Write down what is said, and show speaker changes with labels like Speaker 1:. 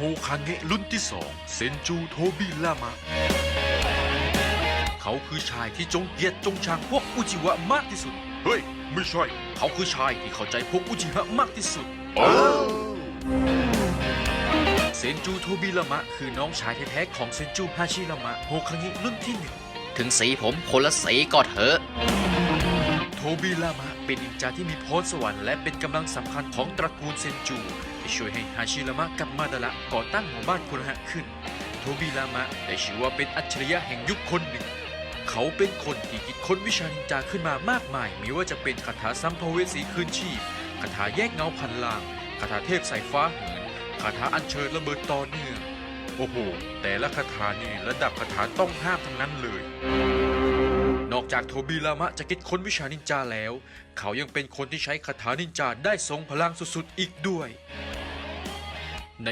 Speaker 1: โฮคาเงะรุ่นที่สองเซนจูโทบิลามะ เขาคือชายที่จงเกลียดจงชังพวกอุจิวะมากที่สุด
Speaker 2: เฮ้ย ไม่ใช่
Speaker 1: เขาคือชายที่เข้าใจพวกอุจิวะมากที่สุด
Speaker 2: เอ้า
Speaker 1: เซนจูโทบิลามะ คือน้องชายแท้ๆของเซนจูฮาชิรามะโฮคาเงะรุ่นที่หนึ่ง
Speaker 3: ถึงสีผมคนละสีก็เถอะ
Speaker 1: โทบิรามะ เป็นนินจาที่มีพรสวรรค์และเป็นกำลังสำคัญของตระกูลเซนจูที่ช่วยให้ฮาชิรามะกับมาดาระก่อตั้งหมู่บ้านคุระหะขึ้น โทบิรามะได้ชื่อว่าเป็นอัจฉริยะแห่งยุคคนหนึ่ง เขาเป็นคนที่คิดค้นวิชานินจาขึ้นมามากมายไม่ว่าจะเป็นคาถาสัมภเวสีคืนชีพคาถาแยกเงาพันลางคาถาเทพสายฟ้าเหินคาถาอัญเชิญระเบิดต่อเนื่องโอ้โห แต่ละคาถานี่ระดับคาถาต้องห้ามทั้งนั้นเลย จากโทบีลามะจะคิดค้นวิชานินจาแล้ว เขายังเป็นคนที่ใช้คาถานินจาได้ทรงพลังสุดๆอีกด้วย ใน